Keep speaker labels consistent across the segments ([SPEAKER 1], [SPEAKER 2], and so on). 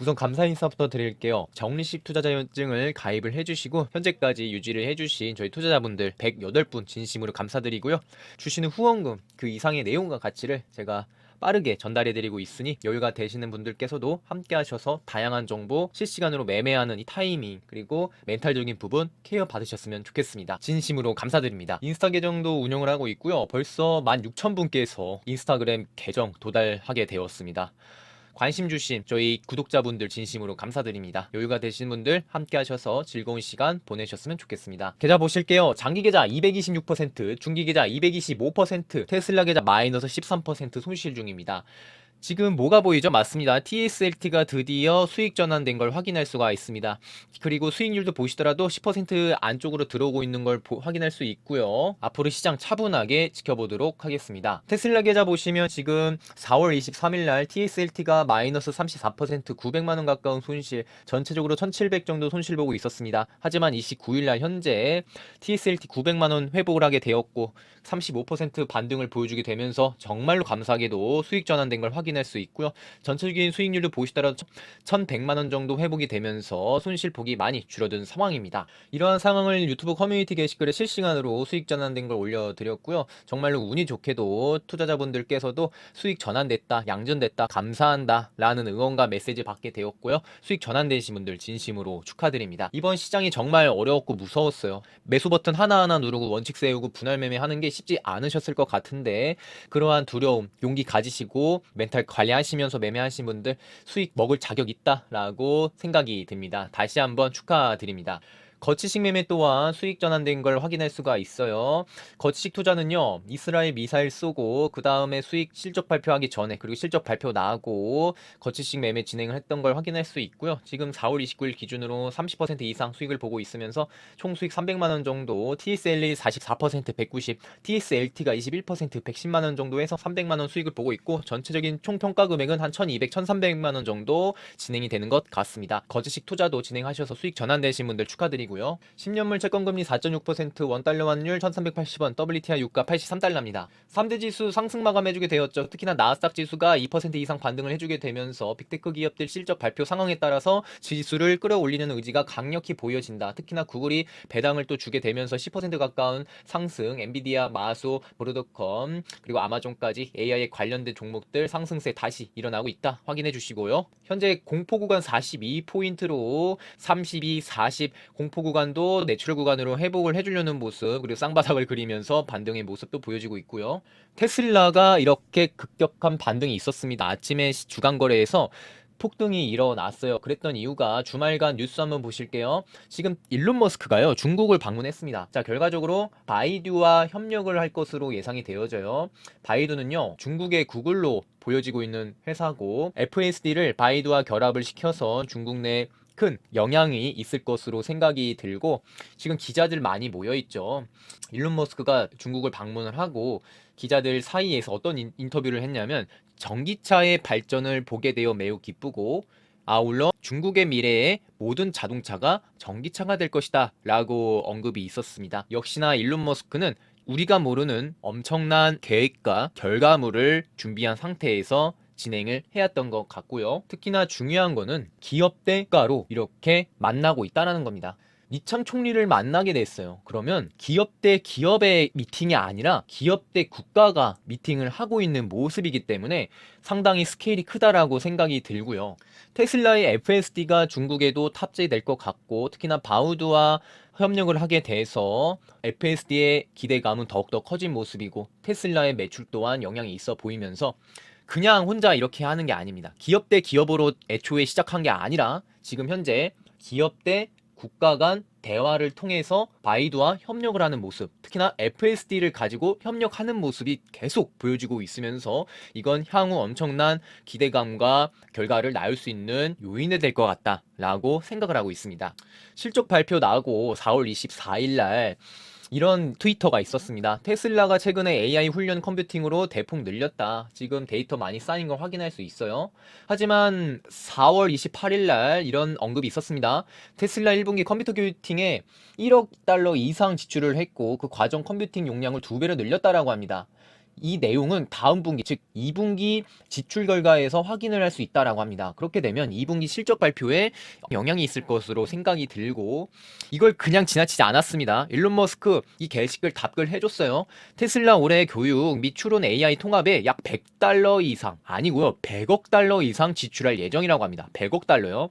[SPEAKER 1] 우선 감사 인사부터 드릴게요. 정리식 투자자증을 가입을 해주시고 현재까지 유지를 해주신 저희 투자자분들 108분 진심으로 감사드리고요. 주시는 후원금 그 이상의 내용과 가치를 제가 빠르게 전달해드리고 있으니 여유가 되시는 분들께서도 함께 하셔서 다양한 정보 실시간으로 매매하는 이 타이밍 그리고 멘탈적인 부분 케어 받으셨으면 좋겠습니다. 진심으로 감사드립니다. 인스타 계정도 운영을 하고 있고요. 벌써 16,000분께서 인스타그램 계정 도달하게 되었습니다. 관심 주신 저희 구독자분들 진심으로 감사드립니다. 여유가 되신 분들 함께 하셔서 즐거운 시간 보내셨으면 좋겠습니다. 계좌 보실게요. 장기 계좌 226%, 중기 계좌 225%, 테슬라 계좌 마이너스 13% 손실 중입니다. 지금 뭐가 보이죠? 맞습니다. TSLT가 드디어 수익 전환된 걸 확인할 수가 있습니다. 그리고 수익률도 보시더라도 10% 안쪽으로 들어오고 있는 걸 보- 확인할 수 있고요. 앞으로 시장 차분하게 지켜보도록 하겠습니다. 테슬라 계좌 보시면 지금 4월 23일 날 TSLT가 마이너스 34% 900만 원 가까운 손실, 전체적으로 1,700 정도 손실 보고 있었습니다. 하지만 29일 날 현재 TSLT 900만 원 회복을 하게 되었고 35% 반등을 보여주게 되면서 정말로 감사하게도 수익 전환된 걸 확인 할 수 있고요. 전체적인 수익률도 보시더라도 1,100만 원 정도 회복이 되면서 손실폭이 많이 줄어든 상황입니다. 이러한 상황을 유튜브 커뮤니티 게시글에 실시간으로 수익 전환된 걸 올려드렸고요. 정말로 운이 좋게도 투자자분들께서도 수익 전환됐다, 양전됐다, 감사한다 라는 응원과 메시지 받게 되었고요. 수익 전환되신 분들 진심으로 축하드립니다. 이번 시장이 정말 어려웠고 무서웠어요. 매수 버튼 하나하나 누르고 원칙 세우고 분할 매매하는 게 쉽지 않으셨을 것 같은데 그러한 두려움, 용기 가지시고 멘탈 관리하시면서 매매하신 분들 수익 먹을 자격 있다라고 생각이 듭니다. 다시 한번 축하드립니다. 거치식 매매 또한 수익 전환된 걸 확인할 수가 있어요. 거치식 투자는요, 이스라엘 미사일 쏘고, 그 다음에 수익 실적 발표하기 전에, 그리고 실적 발표 나고, 거치식 매매 진행을 했던 걸 확인할 수 있고요. 지금 4월 29일 기준으로 30% 이상 수익을 보고 있으면서 총 수익 300만원 정도, TSL이 44% 190, TSLT가 21% 110만원 정도 해서 300만원 수익을 보고 있고, 전체적인 총 평가 금액은 한 1200, 1300만원 정도 진행이 되는 것 같습니다. 거치식 투자도 진행하셔서 수익 전환되신 분들 축하드리고 요. 10년물 채권금리 4.6%, 원달러 환율 1380원, WTI 유가 83달러입니다. 3대 지수 상승 마감해주게 되었죠. 특히나 나스닥 지수가 2% 이상 반등을 해주게 되면서 빅테크 기업들 실적 발표 상황에 따라서 지수를 끌어올리는 의지가 강력히 보여진다. 특히나 구글이 배당을 또 주게 되면서 10% 가까운 상승, 엔비디아, 마소, 브로드컴, 그리고 아마존까지 AI에 관련된 종목들 상승세 다시 일어나고 있다. 확인해 주시고요. 현재 공포 구간 42포인트로 32, 40 공포 구간도 내추럴 구간으로 회복을 해주려는 모습 그리고 쌍바닥을 그리면서 반등의 모습도 보여지고 있고요. 테슬라가 이렇게 급격한 반등이 있었습니다. 아침에 시- 주간 거래에서 폭등이 일어났어요. 그랬던 이유가 주말간 뉴스 한번 보실게요. 지금 일론 머스크가요 중국을 방문했습니다. 자 결과적으로 바이두와 협력을 할 것으로 예상이 되어져요. 바이두는요 중국의 구글로 보여지고 있는 회사고 FSD를 바이두와 결합을 시켜서 중국 내 큰 영향이 있을 것으로 생각이 들고 지금 기자들 많이 모여 있죠. 일론 머스크가 중국을 방문을 하고 기자들 사이에서 어떤 인, 인터뷰를 했냐면 전기차의 발전을 보게 되어 매우 기쁘고 아울러 중국의 미래에 모든 자동차가 전기차가 될 것이다 라고 언급이 있었습니다. 역시나 일론 머스크는 우리가 모르는 엄청난 계획과 결과물을 준비한 상태에서 진행을 해왔던 것 같고요. 특히나 중요한 거는 기업 대가로 이렇게 만나고 있다는 겁니다. 이창 총리를 만나게 됐어요. 그러면 기업 대 기업의 미팅이 아니라 기업 대 국가가 미팅을 하고 있는 모습이기 때문에 상당히 스케일이 크다라고 생각이 들고요. 테슬라의 FSD가 중국에도 탑재될 것 같고 특히나 바우드와 협력을 하게 돼서 FSD의 기대감은 더욱더 커진 모습이고 테슬라의 매출 또한 영향이 있어 보이면서 그냥 혼자 이렇게 하는 게 아닙니다. 기업 대 기업으로 애초에 시작한 게 아니라 지금 현재 기업 대 국가 간 대화를 통해서 바이두와 협력을 하는 모습, 특히나 FSD를 가지고 협력하는 모습이 계속 보여지고 있으면서 이건 향후 엄청난 기대감과 결과를 낳을 수 있는 요인이 될 것 같다라고 생각을 하고 있습니다. 실적 발표 나고 4월 24일 날 이런 트위터가 있었습니다. 테슬라가 최근에 AI 훈련 컴퓨팅으로 대폭 늘렸다. 지금 데이터 많이 쌓인 걸 확인할 수 있어요. 하지만 4월 28일 날 이런 언급이 있었습니다. 테슬라 1분기 컴퓨터 컴퓨팅에 1억 달러 이상 지출을 했고 그 과정 컴퓨팅 용량을 두 배로 늘렸다라고 합니다. 이 내용은 다음 분기 즉 2분기 지출 결과에서 확인을 할 수 있다라고 합니다. 그렇게 되면 2분기 실적 발표에 영향이 있을 것으로 생각이 들고 이걸 그냥 지나치지 않았습니다. 일론 머스크 이 게시글 답글 해줬어요. 테슬라 올해 교육 및 추론 AI 통합에 약 100달러 이상 아니고요. 100억 달러 이상 지출할 예정이라고 합니다. 100억 달러요.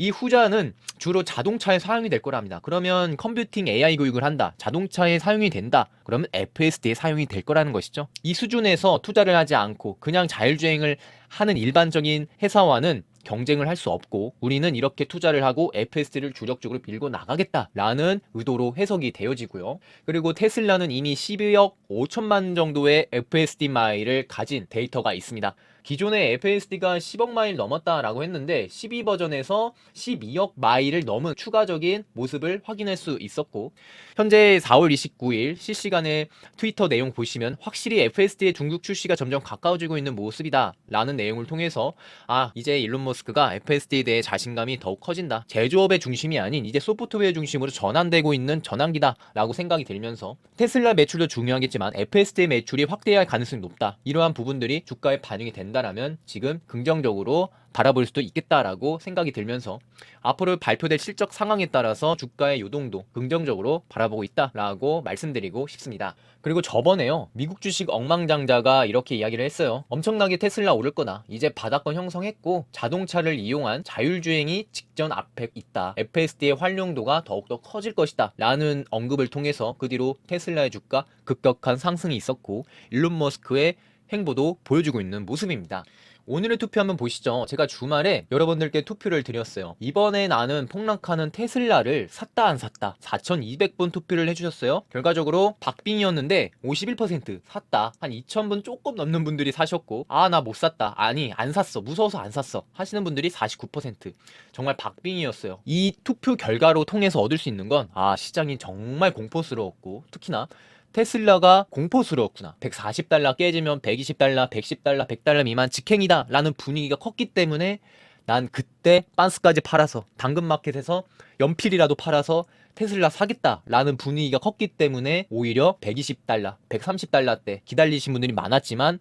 [SPEAKER 1] 이 후자는 주로 자동차에 사용이 될 거랍니다. 그러면 컴퓨팅 AI 교육을 한다. 자동차에 사용이 된다. 그러면 FSD에 사용이 될 거라는 것이죠. 이 수준에서 투자를 하지 않고 그냥 자율주행을 하는 일반적인 회사와는 경쟁을 할 수 없고 우리는 이렇게 투자를 하고 FSD를 주력적으로 밀고 나가겠다라는 의도로 해석이 되어지고요. 그리고 테슬라는 이미 12억 5천만 정도의 FSD 마일을 가진 데이터가 있습니다. 기존의 FSD가 10억 마일 넘었다라고 했는데 12 버전에서 12억 마일을 넘은 추가적인 모습을 확인할 수 있었고 현재 4월 29일 실시간에 트위터 내용 보시면 확실히 FSD의 중국 출시가 점점 가까워지고 있는 모습이다 라는 내용을 통해서 아 이제 일론 머스크가 FSD에 대해 자신감이 더욱 커진다. 제조업의 중심이 아닌 이제 소프트웨어 중심으로 전환되고 있는 전환기다 라고 생각이 들면서 테슬라 매출도 중요하겠지만 FSD 매출이 확대할 가능성이 높다. 이러한 부분들이 주가에 반영이 된다 라면 지금 긍정적으로 바라볼 수도 있겠다라고 생각이 들면서 앞으로 발표될 실적 상황에 따라서 주가의 요동도 긍정적으로 바라보고 있다라고 말씀드리고 싶습니다. 그리고 저번에요. 미국 주식 엉망장자가 이렇게 이야기를 했어요. 엄청나게 테슬라 오를 거다. 이제 바닥권 형성했고 자동차를 이용한 자율주행이 직전 앞에 있다. FSD의 활용도가 더욱더 커질 것이다. 라는 언급을 통해서 그 뒤로 테슬라의 주가 급격한 상승이 있었고 일론 머스크의 행보도 보여주고 있는 모습입니다. 오늘의 투표 한번 보시죠. 제가 주말에 여러분들께 투표를 드렸어요. 이번에 나는 폭락하는 테슬라를 샀다 안 샀다. 4,200분 투표를 해주셨어요. 결과적으로 박빙이었는데 51% 샀다. 한 2,000분 조금 넘는 분들이 사셨고 아 나 못 샀다. 아니 안 샀어. 무서워서 안 샀어. 하시는 분들이 49%. 정말 박빙이었어요. 이 투표 결과로 통해서 얻을 수 있는 건 아 시장이 정말 공포스러웠고 특히나 테슬라가 공포스러웠구나. 140달러 깨지면 120달러, 110달러, 100달러 미만 직행이다. 라는 분위기가 컸기 때문에 난 그때 빤스까지 팔아서 당근마켓에서 연필이라도 팔아서 테슬라 사겠다 라는 분위기가 컸기 때문에 오히려 120달러, 130달러 때 기다리신 분들이 많았지만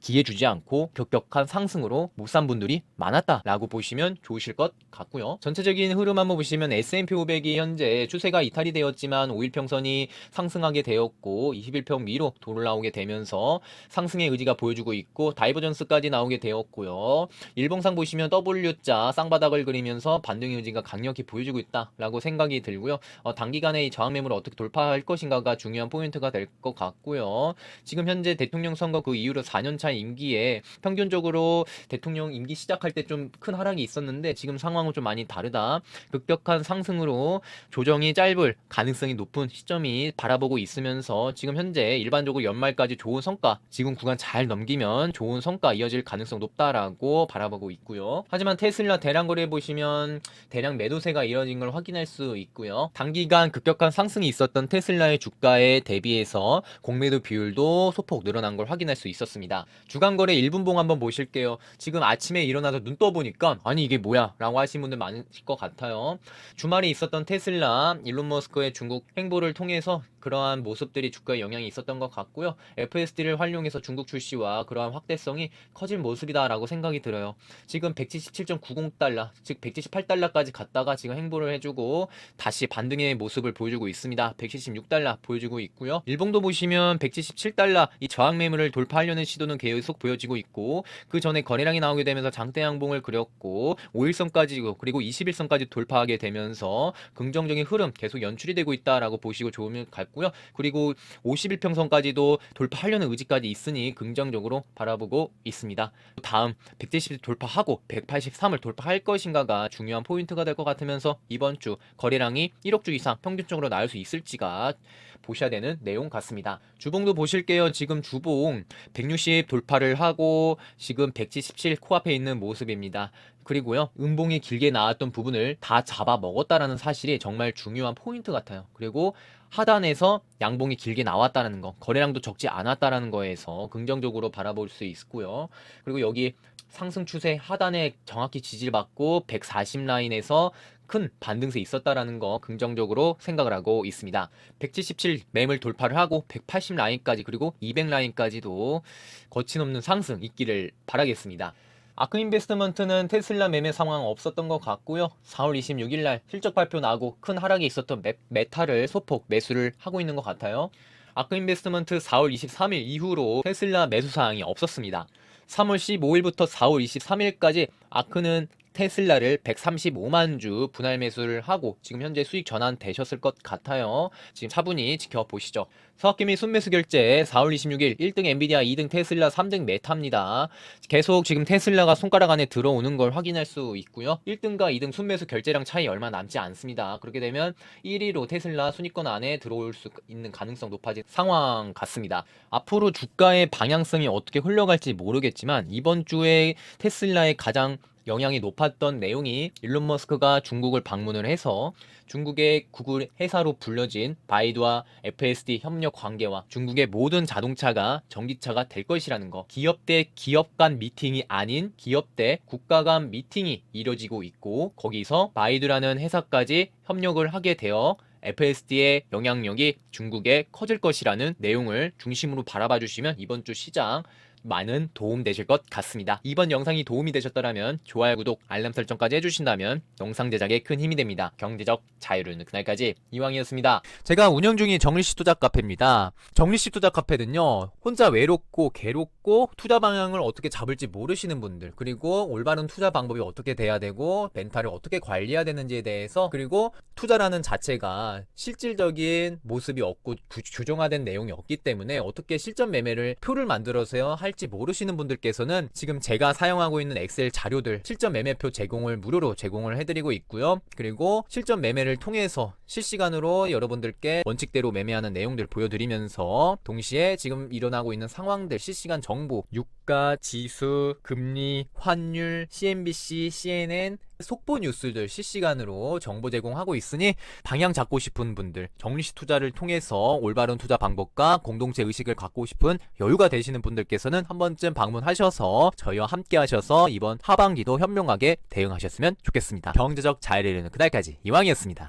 [SPEAKER 1] 기회 주지 않고 격격한 상승으로 못 산 분들이 많았다라고 보시면 좋으실 것 같고요. 전체적인 흐름 한번 보시면 S&P 500이 현재 추세가 이탈이 되었지만 5일 평선이 상승하게 되었고 21평 미로 돌아오게 되면서 상승의 의지가 보여주고 있고 다이버전스까지 나오게 되었고요. 일봉상 보시면 W자 쌍바닥을 그리면서 반등의 의지가 강력히 보여주고 있다라고 생각이 들고요. 어, 단기간에 이 저항 매물을 어떻게 돌파할 것인가가 중요한 포인트가 될 것 같고요. 지금 현재 대통령 선거 그 이후로 4년 차 임기에 평균적으로 대통령 임기 시작할 때 좀 큰 하락이 있었는데 지금 상황은 좀 많이 다르다. 급격한 상승으로 조정이 짧을 가능성이 높은 시점이 바라보고 있으면서 지금 현재 일반적으로 연말까지 좋은 성과 지금 구간 잘 넘기면 좋은 성과 이어질 가능성 높다라고 바라보고 있고요. 하지만 테슬라 대량 거래 보시면 대량 매도세가 이뤄진 걸 확인할 수 있고요. 단기간 급격한 상승이 있었던 테슬라의 주가에 대비해서 공매도 비율도 소폭 늘어난 걸 확인할 수 있었습니다. 주간 거래 1분봉 한번 보실게요. 지금 아침에 일어나서 눈 떠보니까 아니 이게 뭐야 라고 하신 분들 많으실 것 같아요. 주말에 있었던 테슬라, 일론 머스크의 중국 행보를 통해서 그러한 모습들이 주가에 영향이 있었던 것 같고요. FSD를 활용해서 중국 출시와 그러한 확대성이 커질 모습이다라고 생각이 들어요. 지금 177.90달러, 즉 178달러까지 갔다가 지금 행보를 해주고 다시 반등의 모습을 보여주고 있습니다. 176달러 보여주고 있고요. 일봉도 보시면 177달러 이 저항 매물을 돌파하려는 시도는 계속 보여지고 있고 그 전에 거래량이 나오게 되면서 장대 양봉을 그렸고 5일선까지 그리고 21선까지 돌파하게 되면서 긍정적인 흐름 계속 연출이 되고 있다라고 보시고 좋으면 같고요. 그리고 51평선까지도 돌파하려는 의지까지 있으니 긍정적으로 바라보고 있습니다. 다음 170 돌파하고 183을 돌파할 것인가가 중요한 포인트가 될 것 같으면서 이번 주 거래량이 1억 주 이상 평균적으로 나올 수 있을지가 보셔야 되는 내용 같습니다. 주봉도 보실게요. 지금 주봉 160 돌파 를 하고 지금 177 코앞에 있는 모습입니다. 그리고요, 음봉이 길게 나왔던 부분을 다 잡아 먹었다라는 사실이 정말 중요한 포인트 같아요. 그리고 하단에서 양봉이 길게 나왔다는 거, 거래량도 적지 않았다라는 거에서 긍정적으로 바라볼 수 있고요. 그리고 여기 상승 추세 하단에 정확히 지지를 받고 140 라인에서 큰 반등세 있었다라는 거 긍정적으로 생각을 하고 있습니다. 177 매물 돌파를 하고 180 라인까지 그리고 200 라인까지도 거침없는 상승 있기를 바라겠습니다. 아크 인베스트먼트는 테슬라 매매 상황 없었던 것 같고요. 4월 26일 날 실적 발표 나고 큰 하락이 있었던 메, 메타를 소폭 매수를 하고 있는 것 같아요. 아크 인베스트먼트 4월 23일 이후로 테슬라 매수 사항이 없었습니다. 3월 15일부터 4월 23일까지 아크는 테슬라를 135만 주 분할 매수를 하고 지금 현재 수익 전환 되셨을 것 같아요. 지금 차분히 지켜보시죠. 서학기 및 순매수 결제 4월 26일 1등 엔비디아, 2등 테슬라, 3등 메타입니다. 계속 지금 테슬라가 손가락 안에 들어오는 걸 확인할 수 있고요. 1등과 2등 순매수 결제량 차이 얼마 남지 않습니다. 그렇게 되면 1위로 테슬라 순위권 안에 들어올 수 있는 가능성 높아진 상황 같습니다. 앞으로 주가의 방향성이 어떻게 흘러갈지 모르겠지만 이번 주에 테슬라의 가장 영향이 높았던 내용이 일론 머스크가 중국을 방문을 해서 중국의 구글 회사로 불려진 바이두와 FSD 협력 관계와 중국의 모든 자동차가 전기차가 될 것이라는 거. 기업 대 기업 간 미팅이 아닌 기업 대 국가 간 미팅이 이뤄지고 있고 거기서 바이두라는 회사까지 협력을 하게 되어 FSD의 영향력이 중국에 커질 것이라는 내용을 중심으로 바라봐 주시면 이번 주 시장 많은 도움 되실 것 같습니다. 이번 영상이 도움이 되셨더라면 좋아요, 구독, 알람 설정까지 해주신다면 영상 제작에 큰 힘이 됩니다. 경제적 자유를 그날까지 이왕이었습니다. 제가 운영 중인 정리시 투자 카페입니다. 정리시 투자 카페는요, 혼자 외롭고 괴롭고 투자 방향을 어떻게 잡을지 모르시는 분들, 그리고 올바른 투자 방법이 어떻게 돼야 되고, 멘탈을 어떻게 관리해야 되는지에 대해서, 그리고 투자라는 자체가 실질적인 모습이 없고 구- 규정화된 내용이 없기 때문에 어떻게 실전 매매를 표를 만들어서 할지 모르시는 분들께서는 지금 제가 사용하고 있는 엑셀 자료들 실전 매매표 제공을 무료로 제공을 해드리고 있고요. 그리고 실전 매매를 통해서 실시간으로 여러분들께 원칙대로 매매하는 내용들 보여드리면서 동시에 지금 일어나고 있는 상황들 실시간 정보, 유가, 지수, 금리, 환율, CNBC, CNN 속보 뉴스들 실시간으로 정보 제공하고 있으니 방향 잡고 싶은 분들, 정리시 투자를 통해서 올바른 투자 방법과 공동체 의식을 갖고 싶은 여유가 되시는 분들께서는 한 번쯤 방문하셔서 저희와 함께 하셔서 이번 하반기도 현명하게 대응하셨으면 좋겠습니다. 경제적 자유를 이루는 그날까지 이왕이었습니다.